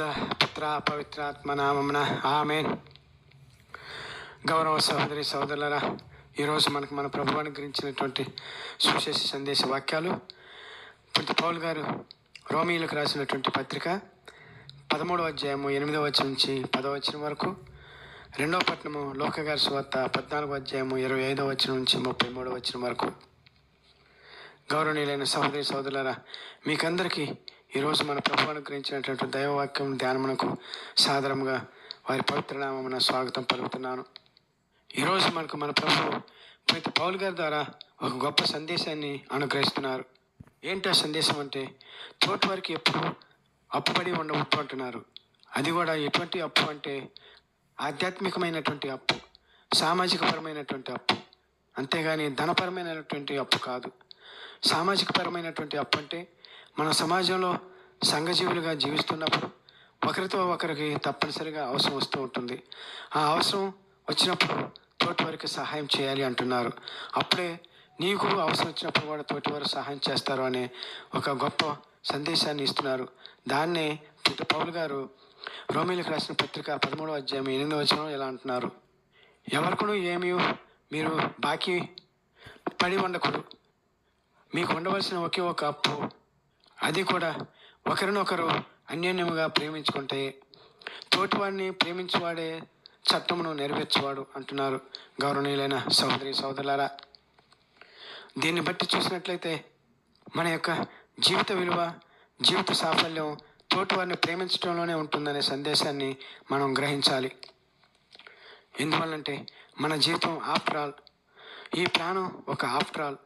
పరిశుద్ధ పుత్ర పవిత్రాత్మ నామమున ఆమెన్. గౌరవ సహోదరి సహోదరులరా ఈరోజు మనకు మన ప్రభు అనుగ్రహించినటువంటి సుశేష సందేశ వాక్యాలు. పుట్టి పౌల్ గారు రోమిలకు రాసినటువంటి పత్రిక పదమూడవ అధ్యాయము ఎనిమిదవ వచ్చిన నుంచి పదవ వచ్చిన వరకు రెండవ పట్టణము లోకగారి సువార్త పద్నాలుగో అధ్యాయము ఇరవై ఐదవ వచ్చిన నుంచి ముప్పై మూడవ వచ్చిన వరకు. గౌరవనీయులైన సహోదరి సహోదరులరా మీకందరికీ ఈరోజు మన ప్రభు అనుగ్రహించినటువంటి దైవవాక్యం ధ్యానమునకు సాధారణంగా వారి పవిత్రనామమున స్వాగతం పలుకుతున్నాను. ఈరోజు మనకు మన ప్రభు ప్రతి పౌల్ గారి ద్వారా ఒక గొప్ప సందేశాన్ని అనుగ్రహిస్తున్నారు. ఏంటి ఆ సందేశం అంటే తోటి వారికి ఎప్పుడు అప్పుపడి ఉండవద్దు అంటున్నారు. అది కూడా ఎటువంటి అప్పు అంటే ఆధ్యాత్మికమైనటువంటి అప్పు సామాజికపరమైనటువంటి అప్పు అంతేగాని ధనపరమైనటువంటి అప్పు కాదు. సామాజిక పరమైనటువంటి అప్పు అంటే మన సమాజంలో సంఘజీవులుగా జీవిస్తున్నప్పుడు ఒకరితో ఒకరికి తప్పనిసరిగా అవసరం వస్తూ ఉంటుంది. ఆ అవసరం వచ్చినప్పుడు తోటి వారికి సహాయం చేయాలి అంటున్నారు. అప్పుడే నీకు అవసరం వచ్చినప్పుడు కూడా తోటి వారు సహాయం చేస్తారు అనే ఒక గొప్ప సందేశాన్ని ఇస్తున్నారు. దాన్నే పుట్ట పౌలు గారు రోమిలకు రాసిన పత్రిక పదమూడవ అధ్యాయం ఎనిమిదవ వచనం ఇలా అంటున్నారు. ఎవరికను ఏమీ మీరు బాకీ పడి ఉండకూడదు. మీకు ఉండవలసిన ఒకే ఒక అప్పు అది కూడా ఒకరినొకరు అన్యోన్యముగా ప్రేమించుకుంటే తోటివాడిని ప్రేమించువాడే చట్టమును నెరవేర్చువాడు అంటున్నారు గౌరవనీయులైన సహోదరి సహోదరులారా. దీన్ని బట్టి చూసినట్లయితే మన యొక్క జీవిత విలువ జీవిత సాఫల్యం తోటివారిని ప్రేమించడంలోనే ఉంటుందనే సందేశాన్ని మనం గ్రహించాలి. ఎందువల్లంటే మన జీవితం ఆఫ్టర్ ఆల్ ఈ ప్రాణం ఒక ఆఫ్టర్ ఆల్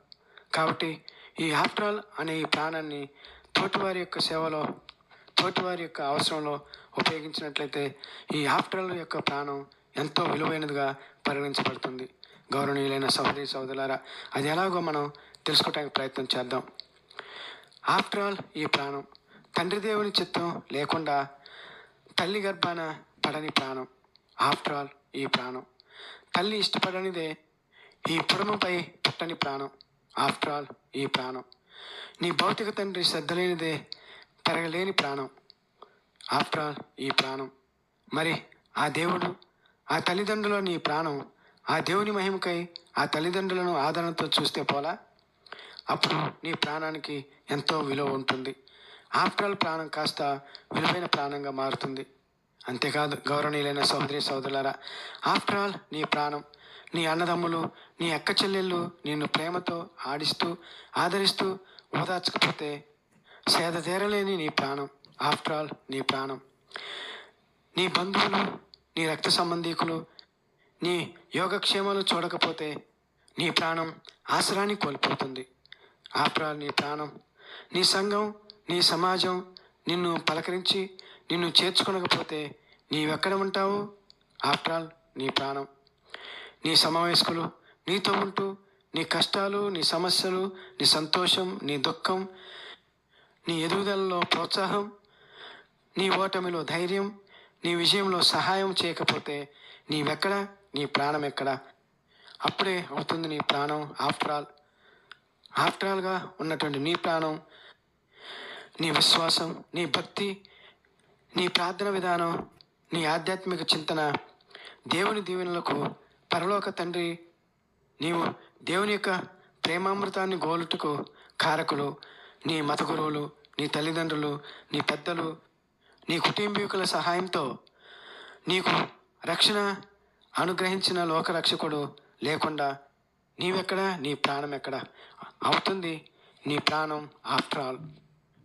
కాబట్టి ఈ ఆఫ్టర్ ఆల్ అనే ఈ ప్రాణాన్ని తోటివారి యొక్క సేవలో తోటివారి యొక్క అవసరంలో ఉపయోగించినట్లయితే ఈ ఆఫ్టర్ ఆల్ యొక్క ప్రాణం ఎంతో విలువైనదిగా పరిగణించబడుతుంది. గౌరవనీయులైన సహోదరి సహోదరులారా అది ఎలాగో మనం తెలుసుకోవడానికి ప్రయత్నం చేద్దాం. ఆఫ్టర్ ఆల్ ఈ ప్రాణం తండ్రి దేవుని చిత్తం లేకుండా తల్లి గర్భాన పడని ప్రాణం ఆఫ్టర్ ఆల్ ఈ ప్రాణం. తల్లి ఇష్టపడనిదే ఈ పురమపై పుట్టని ప్రాణం ఆఫ్టర్ ఆల్ ఈ ప్రాణం. నీ భౌతిక తండ్రి శ్రద్ధ లేనిదే పెరగలేని ప్రాణం. ఆఫ్టర్ ఆల్ ఈ ప్రాణం. మరి ఆ దేవుడు ఆ తల్లిదండ్రుల నీ ప్రాణం ఆ దేవుని మహిమకై ఆ తల్లిదండ్రులను ఆదరణతో చూస్తే పోలా? అప్పుడు నీ ప్రాణానికి ఎంతో విలువ ఉంటుంది. ఆఫ్టర్ ఆల్ ప్రాణం కాస్త విలువైన ప్రాణంగా మారుతుంది. అంతేకాదు గౌరవనీయులైన సహోదరి సోదరులారా ఆఫ్టర్ ఆల్ నీ ప్రాణం నీ అన్నదమ్ములు నీ అక్క చెల్లెళ్ళు నిన్ను ప్రేమతో ఆడిస్తూ ఆదరిస్తూ ఓదార్చకపోతే సేద తీరలేని నీ ప్రాణం. ఆఫ్టర్ ఆల్ నీ ప్రాణం. నీ బంధువులు నీ రక్త సంబంధీకులు నీ యోగక్షేమాలు చూడకపోతే నీ ప్రాణం ఆసరాన్ని కోల్పోతుంది. ఆఫ్టర్ ఆల్ నీ ప్రాణం. నీ సంఘం నీ సమాజం నిన్ను పలకరించి నిన్ను చేర్చుకొనకపోతే నీవెక్కడ ఉంటావు? ఆఫ్టర్ ఆల్ నీ ప్రాణం. నీ సమావేశకులు నీతో ఉంటూ నీ కష్టాలు నీ సమస్యలు నీ సంతోషం నీ దుఃఖం నీ ఎదుగుదలలో ప్రోత్సాహం నీ ఓటమిలో ధైర్యం నీ విజయంలో సహాయం చేయకపోతే నీవెక్కడ? నీ ప్రాణం ఎక్కడ అప్పుడే అవుతుంది నీ ప్రాణం. ఆఫ్టర్ ఆల్ ఆఫ్టర్ ఆల్గా ఉన్నటువంటి నీ ప్రాణం నీ విశ్వాసం నీ భక్తి నీ ప్రార్థన విధానం నీ ఆధ్యాత్మిక చింతన దేవుని దీవెనలకు పరలోక తండ్రి నీవు దేవుని యొక్క ప్రేమామృతాన్ని గోలుటకు కారకులు నీ మత గురువులు నీ తల్లిదండ్రులు నీ పెద్దలు నీ కుటుంబీకుల సహాయంతో నీకు రక్షణ అనుగ్రహించిన లోకరక్షకుడు లేకుండా నీవెక్కడ? నీ ప్రాణం ఎక్కడ? అవుతుంది నీ ప్రాణం ఆఫ్టర్ ఆల్.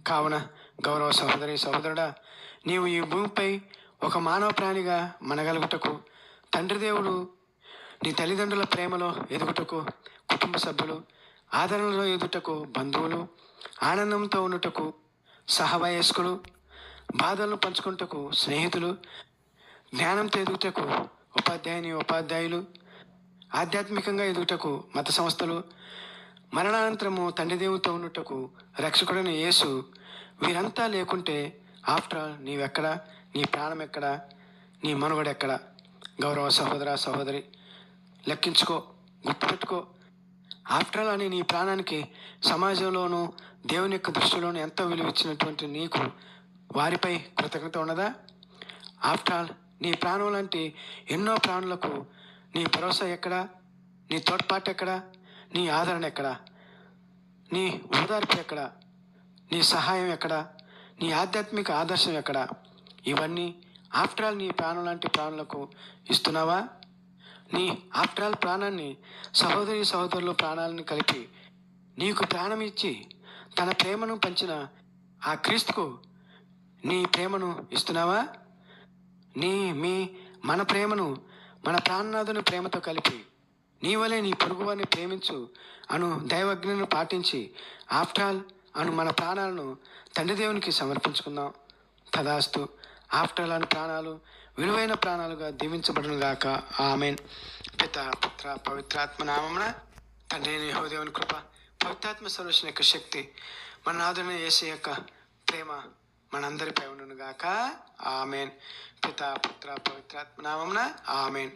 కావున గౌరవ సహోదరి సహోదరుడా నీవు ఈ భూమిపై ఒక మానవ ప్రాణిగా మనగలుగుటకు తండ్రి దేవుడు నీ తల్లిదండ్రుల ప్రేమలో ఎదుగుటకు కుటుంబ సభ్యులు ఆదరణలో ఎదుటకు బంధువులు ఆనందంతో ఉండుటకు సహవయస్కులు బాధలను పంచుకుంటకు స్నేహితులు జ్ఞానంతో ఎదుగుటకు ఉపాధ్యాయుని ఉపాధ్యాయులు ఆధ్యాత్మికంగా ఎదుగుటకు మత సంస్థలు మరణానంతరము తండ్రి దేవునితో రక్షకుడని యేసు వీరంతా లేకుంటే ఆఫ్టర్ ఆల్ నీవెక్కడా? నీ ప్రాణం ఎక్కడ? నీ మనుగడెక్కడా గౌరవ సహోదర సహోదరి లెక్కించుకో గుర్తుపెట్టుకో. ఆఫ్టర్ ఆల్ అని నీ ప్రాణానికి సమాజంలోనూ దేవుని యొక్క దృష్టిలోనూ ఎంతో విలువ ఇచ్చినటువంటి నీకు వారిపై కృతజ్ఞత ఉన్నదా? ఆఫ్టర్ ఆల్ నీ ప్రాణం లాంటి ఎన్నో ప్రాణులకు నీ భరోసా ఎక్కడా? నీ తోడ్పాటు ఎక్కడా? నీ ఆదరణ ఎక్కడా? నీ ఓదార్పు ఎక్కడా? నీ సహాయం ఎక్కడా? నీ ఆధ్యాత్మిక ఆదర్శం ఎక్కడా? ఇవన్నీ ఆఫ్టర్ ఆల్ నీ ప్రాణం లాంటి ప్రాణులకు ఇస్తున్నావా? నీ ఆఫ్టర్ ఆల్ ప్రాణాన్ని సహోదరి సహోదరుల ప్రాణాలను కలిపి నీకు ప్రాణం ఇచ్చి తన ప్రేమను పంచిన ఆ క్రీస్తుకు నీ ప్రేమను ఇస్తున్నావా? నీ మీ మన ప్రేమను మన ప్రాణనాథుని ప్రేమతో కలిపి నీ వలే నీ పొరుగువారిని ప్రేమించు అను దైవజ్ఞను పాటించి ఆఫ్టర్ ఆల్ అను మన ప్రాణాలను తండ్రి దేవునికి సమర్పించుకుందాం. తదాస్తు ఆఫ్టర్ ఆల్ అను ప్రాణాలు విలువైన ప్రాణాలుగా దీవించబడును గాక ఆమెన్. పిత పుత్ర పవిత్రాత్మ నామమున తండ్రి యహోదేవుని కృప పవిత్రాత్మ సర్వేషన్ యొక్క శక్తి మన నాదుని యేసు యొక్క ప్రేమ మనందరిపై ఉండును గాక ఆమెన్. పిత పుత్ర పవిత్రాత్మ నామమున ఆమెన్.